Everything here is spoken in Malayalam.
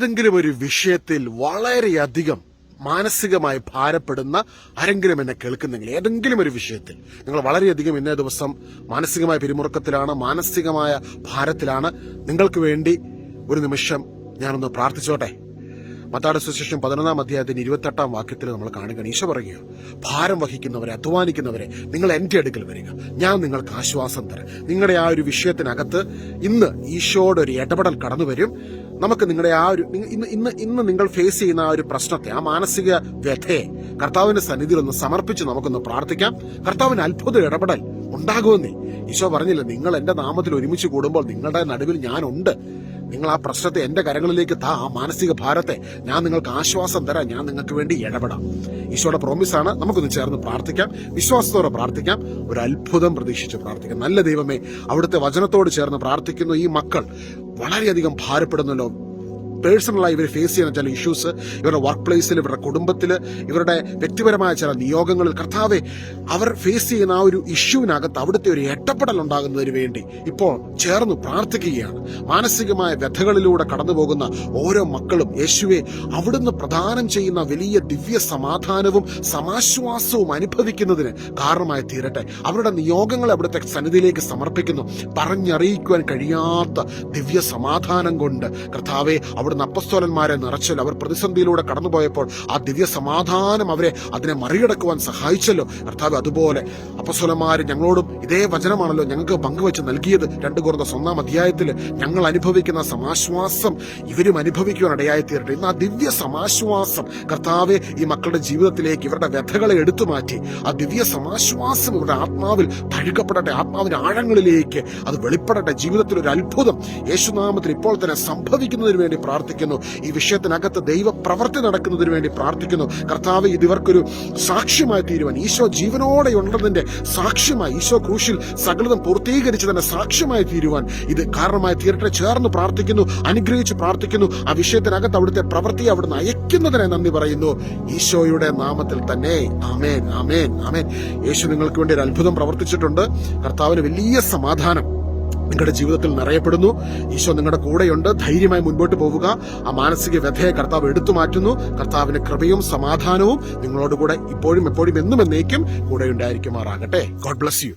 ഏതെങ്കിലും ഒരു വിഷയത്തിൽ വളരെയധികം മാനസികമായി ഭാരപ്പെടുന്ന ആരെങ്കിലും എന്നെ കേൾക്കുന്നെങ്കിൽ ഏതെങ്കിലും ഒരു വിഷയത്തിൽ നിങ്ങൾ വളരെയധികം ഇന്നേ ദിവസം മാനസികമായ പിരിമുറുക്കത്തിലാണ് മാനസികമായ ഭാരത്തിലാണ് നിങ്ങൾക്ക് വേണ്ടി ഒരു നിമിഷം ഞാനൊന്ന് പ്രാർത്ഥിച്ചോട്ടെ. മത്താട് സുശേഷം പതിനൊന്നാം അധ്യായത്തിന് ഇരുപത്തെട്ടാം വാക്യത്തിൽ നമ്മൾ കാണുകയാണ്. ഈശോ പറയുകയോ ഭാരം വഹിക്കുന്നവരെ അധ്വാനിക്കുന്നവരെ നിങ്ങൾ എന്റെ അടുക്കൽ വരിക. ഞാൻ നിങ്ങൾക്ക് ആശ്വാസം തരാം. നിങ്ങളുടെ ആ ഒരു വിഷയത്തിനകത്ത് ഇന്ന് ഈശോയുടെ ഒരു ഇടപെടൽ കടന്നു വരും നമുക്ക് നിങ്ങളുടെ ആ ഒരു ഇന്ന് ഇന്ന് ഇന്ന് നിങ്ങൾ ഫേസ് ചെയ്യുന്ന ആ ഒരു പ്രശ്നത്തെ ആ മാനസിക വ്യഥയെ കർത്താവിന്റെ സന്നിധിയിൽ ഒന്ന് സമർപ്പിച്ച് നമുക്കൊന്ന് പ്രാർത്ഥിക്കാം. കർത്താവിന് അത്ഭുത ഇടപെടൽ ഉണ്ടാകുമെന്നേ. ഈശോ പറഞ്ഞില്ല നിങ്ങൾ എന്റെ നാമത്തിൽ ഒരുമിച്ച് കൂടുമ്പോൾ നിങ്ങളുടെ നടുവിൽ ഞാനുണ്ട്. നിങ്ങൾ ആ പ്രശ്നത്തെ എന്റെ കരങ്ങളിലേക്ക് താ ആ മാനസിക ഭാരത്തെ ഞാൻ നിങ്ങൾക്ക് ആശ്വാസം തരാം ഞാൻ നിങ്ങൾക്ക് വേണ്ടി ഇടപെടാം. ഈശോയുടെ പ്രോമിസാണ് നമുക്കൊന്ന് ചേർന്ന് പ്രാർത്ഥിക്കാം. വിശ്വാസത്തോടെ പ്രാർത്ഥിക്കാം. ഒരു അത്ഭുതം പ്രതീക്ഷിച്ച് പ്രാർത്ഥിക്കാം. നല്ല ദൈവമേ അവിടുത്തെ വചനത്തോട് ചേർന്ന് പ്രാർത്ഥിക്കുന്നു ഈ മക്കൾ. വളരെയധികം ഭാരപ്പെടുന്നല്ലോ. പേഴ്സണലായി ഇവർ ഫേസ് ചെയ്യുന്ന ചില ഇഷ്യൂസ് ഇവരുടെ വർക്ക് പ്ലേസിൽ ഇവരുടെ കുടുംബത്തിൽ ഇവരുടെ വ്യക്തിപരമായ ചില നിയോഗങ്ങളിൽ കർത്താവെ അവർ ഫേസ് ചെയ്യുന്ന ആ ഒരു ഇഷ്യൂവിനകത്ത് അവിടുത്തെ ഒരു എട്ടപ്പെടൽ ഉണ്ടാകുന്നതിന് വേണ്ടി ഇപ്പോൾ ചേർന്ന് പ്രാർത്ഥിക്കുകയാണ്. മാനസികമായ വ്യഥകളിലൂടെ കടന്നു പോകുന്ന ഓരോ മക്കളും യേശുവെ അവിടുന്ന് പ്രദാനം ചെയ്യുന്ന വലിയ ദിവ്യ സമാധാനവും സമാശ്വാസവും അനുഭവിക്കുന്നതിന് കാരണമായി തീരട്ടെ. അവരുടെ നിയോഗങ്ങളെ അവിടുത്തെ സന്നിധിയിലേക്ക് സമർപ്പിക്കുന്നു. പറഞ്ഞറിയിക്കുവാൻ കഴിയാത്ത ദിവ്യ സമാധാനം കൊണ്ട് കർത്താവെ അവിടുന്ന് അപ്പസ്തോലന്മാരെ നിറച്ചല്ലോ അവർ പ്രതിസന്ധിയിലൂടെ കടന്നുപോയപ്പോൾ ആ ദിവ്യ സമാധാനം അവരെ അതിനെ മറികടക്കുവാൻ സഹായിച്ചല്ലോ. കർത്താവ് അതുപോലെ അപ്പസ്തോലന്മാർ ഞങ്ങളോടും ഇതേ വചനമാണല്ലോ ഞങ്ങൾക്ക് പങ്കുവെച്ച് നൽകിയത്. രണ്ട് കുറഞ്ഞ ഒന്നാം അധ്യായത്തിൽ ഞങ്ങൾ അനുഭവിക്കുന്ന സമാശ്വാസം ഇവരും അനുഭവിക്കുവാൻ ഇടയായി തീരട്ടെ. ഇന്ന് ആ ദിവ്യ സമാശ്വാസം കർത്താവെ ഈ മക്കളുടെ ജീവിതത്തിലേക്ക് ഇവരുടെ വ്യഥകളെ എടുത്തു മാറ്റി. ആ ദിവ്യ സമാശ്വാസം ഇവരുടെ ആത്മാവിൽ തഴുകപ്പെടട്ടെ. ആത്മാവിന്റെ ആഴങ്ങളിലേക്ക് അത് വെളിപ്പെടട്ടെ. ജീവിതത്തിൽ ഒരു അത്ഭുതം. യേശുനാമത്തിൽ ഇപ്പോൾ തന്നെ സംഭവിക്കുന്നതിന് വേണ്ടി പ്രാർത്ഥിക്കുന്നു. ഈ വിഷയത്തിനകത്ത് ദൈവ പ്രവൃത്തി നടക്കുന്നതിന് വേണ്ടി പ്രാർത്ഥിക്കുന്നു. കർത്താവ് ഇത് ഇവർക്കൊരു സാക്ഷ്യമായി തീരുവാൻ. ഈശോ ജീവനോടെ ഉണ്ടെന്നതിന്റെ സാക്ഷ്യമായി ഈശോ ക്രൂശിൽ സകലതും പൂർത്തീകരിച്ചതിന്റെ സാക്ഷ്യമായി തീരുവാൻ ഇത് കാരണമായി തീരട്ടെ. ചേർന്ന് പ്രാർത്ഥിക്കുന്നു അനുഗ്രഹിച്ച് പ്രാർത്ഥിക്കുന്നു. ആ വിഷയത്തിനകത്ത് അവിടുത്തെ പ്രവൃത്തി അവിടുന്ന് അയക്കുന്നതിനെ നന്ദി പറയുന്നു. ഈശോയുടെ നാമത്തിൽ തന്നെ. ആമേൻ ആമേൻ ആമേൻ. യേശു നിങ്ങൾക്ക് വേണ്ടി ഒരു അത്ഭുതം പ്രവർത്തിച്ചിട്ടുണ്ട്. കർത്താവിന് വലിയ സമാധാനം. നിങ്ങളുടെ ജീവിതത്തിൽ നിറയപ്പെടുന്നു. ഈശോ നിങ്ങളുടെ കൂടെയുണ്ട്. ധൈര്യമായി മുൻപോട്ട് പോവുക. ആ മാനസിക വ്യഥയെ കർത്താവ് എടുത്തു മാറ്റുന്നു. കർത്താവിന്റെ കൃപയും സമാധാനവും നിങ്ങളോടുകൂടെ ഇപ്പോഴും എപ്പോഴും എന്നും എന്നേക്കും കൂടെ ഉണ്ടായിരിക്കുമാറാകട്ടെ ഗോഡ് ബ്ലസ് യു